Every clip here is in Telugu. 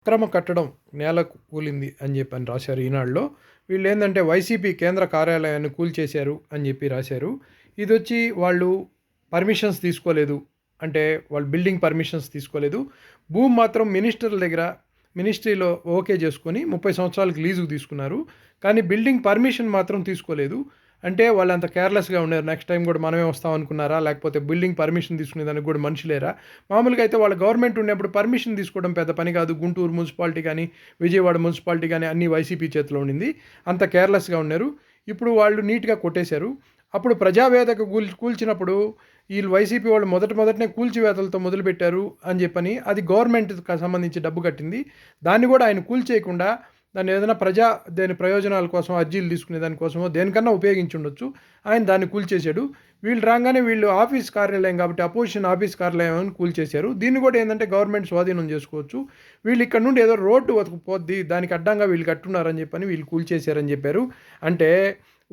అక్రమ కట్టడం నేల కూలింది అని చెప్పి అని రాశారు ఈనాడులో. వీళ్ళు ఏంటంటే వైసీపీ కేంద్ర కార్యాలయాన్ని కూల్చేశారు అని చెప్పి రాశారు. ఇది వచ్చి వాళ్ళు పర్మిషన్స్ తీసుకోలేదు. అంటే వాళ్ళు బిల్డింగ్ పర్మిషన్స్ తీసుకోలేదు. భూమి మాత్రం మినిస్టర్ల దగ్గర మినిస్ట్రీలో ఓకే చేసుకొని ముప్పై సంవత్సరాలకు లీజుకు తీసుకున్నారు. కానీ బిల్డింగ్ పర్మిషన్ మాత్రం తీసుకోలేదు. అంటే వాళ్ళు అంత కేర్లెస్గా ఉన్నారు నెక్స్ట్ టైం కూడా మనమే వస్తాం అనుకున్నారా? లేకపోతే బిల్డింగ్ పర్మిషన్ తీసుకునే దానికి కూడా మనిషి లేరా? మామూలుగా అయితే వాళ్ళ గవర్నమెంట్ ఉన్నప్పుడు పర్మిషన్ తీసుకోవడం పెద్ద పని కాదు. గుంటూరు మున్సిపాలిటీ కానీ విజయవాడ మున్సిపాలిటీ కానీ అన్ని వైసీపీ చేతిలో ఉండింది. అంత కేర్లెస్గా ఉన్నారు. ఇప్పుడు వాళ్ళు నీట్గా కొట్టేశారు. అప్పుడు ప్రజావేదిక కూల్ కూల్చినప్పుడు వీళ్ళు వైసీపీ వాళ్ళు మొదట మొదటనే కూల్చివేతలతో మొదలుపెట్టారు అని చెప్పని అది గవర్నమెంట్కి సంబంధించి డబ్బు కట్టింది. దాన్ని కూడా ఆయన కూల్చేయకుండా దాన్ని ఏదైనా ప్రజా దేని ప్రయోజనాల కోసం అర్జీలు తీసుకునే దానికోసమో దేనికన్నా ఉపయోగించి ఉండొచ్చు ఆయన దాన్ని కూల్చేశాడు. వీళ్ళు రాగానే వీళ్ళు ఆఫీస్ కార్యాలయం కాబట్టి అపోజిషన్ ఆఫీస్ కార్యాలయం అని కూల్చేశారు. దీన్ని కూడా ఏంటంటే గవర్నమెంట్ స్వాధీనం చేసుకోవచ్చు. వీళ్ళు ఇక్కడ నుండి ఏదో రోడ్డు పోద్ది దానికి అడ్డంగా వీళ్ళు కట్టున్నారని చెప్పని వీళ్ళు కూల్చేశారని చెప్పారు. అంటే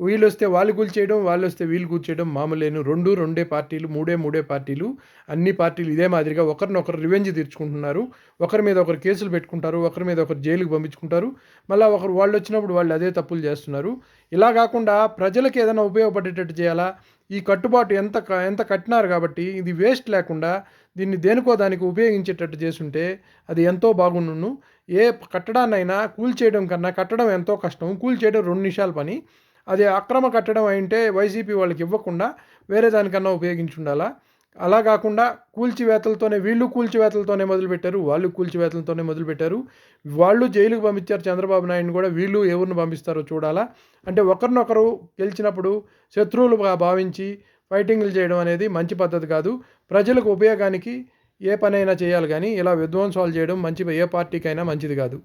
వీళ్ళు వస్తే వాళ్ళు కూల్చేయడం వాళ్ళు వస్తే వీళ్ళు కూల్చేయడం మామూలేను. రెండు రెండే పార్టీలు మూడే మూడే పార్టీలు అన్ని పార్టీలు ఇదే మాదిరిగా ఒకరినొకరు రివెంజ్ తీర్చుకుంటున్నారు. ఒకరి మీద ఒకరు కేసులు పెట్టుకుంటారు ఒకరి మీద ఒకరు జైలుకి పంపించుకుంటారు. మళ్ళీ ఒకరు వాళ్ళు వచ్చినప్పుడు వాళ్ళు అదే తప్పులు చేస్తున్నారు. ఇలా కాకుండా ప్రజలకు ఏదైనా ఉపయోగపడేటట్టు చేయాలా? ఈ కట్టుబాటు ఎంత ఎంత కట్టినారు కాబట్టి ఇది వేస్ట్ లేకుండా దీన్ని దేనికో దానికి ఉపయోగించేటట్టు చేసుంటే అది ఎంతో బాగుండును. ఏ కట్టడాన్నైనా కూల్చేయడం కన్నా కట్టడం ఎంతో కష్టం. కూల్చేయడం రెండు నిమిషాల పని. అది అక్రమ కట్టడం అయింటే వైసీపీ వాళ్ళకి ఇవ్వకుండా వేరే దానికన్నా ఉపయోగించి ఉండాలా అలా కాకుండా కూల్చివేతలతోనే వీళ్ళు కూల్చివేతలతోనే మొదలుపెట్టారు వాళ్ళు కూల్చివేతలతోనే మొదలుపెట్టారు. వాళ్ళు జైలుకు పంపించారు చంద్రబాబు నాయుడుని కూడా వీళ్ళు ఎవరిని పంపిస్తారో చూడాలా? అంటే ఒకరినొకరు గెలిచినప్పుడు శత్రువులుగా భావించి ఫైటింగ్లు చేయడం అనేది మంచి పద్ధతి కాదు. ప్రజలకు ఉపయోగానికి ఏ పనైనా చేయాలి కానీ ఇలా విధ్వంసాలు చేయడం మంచి ఏ పార్టీకైనా మంచిది కాదు.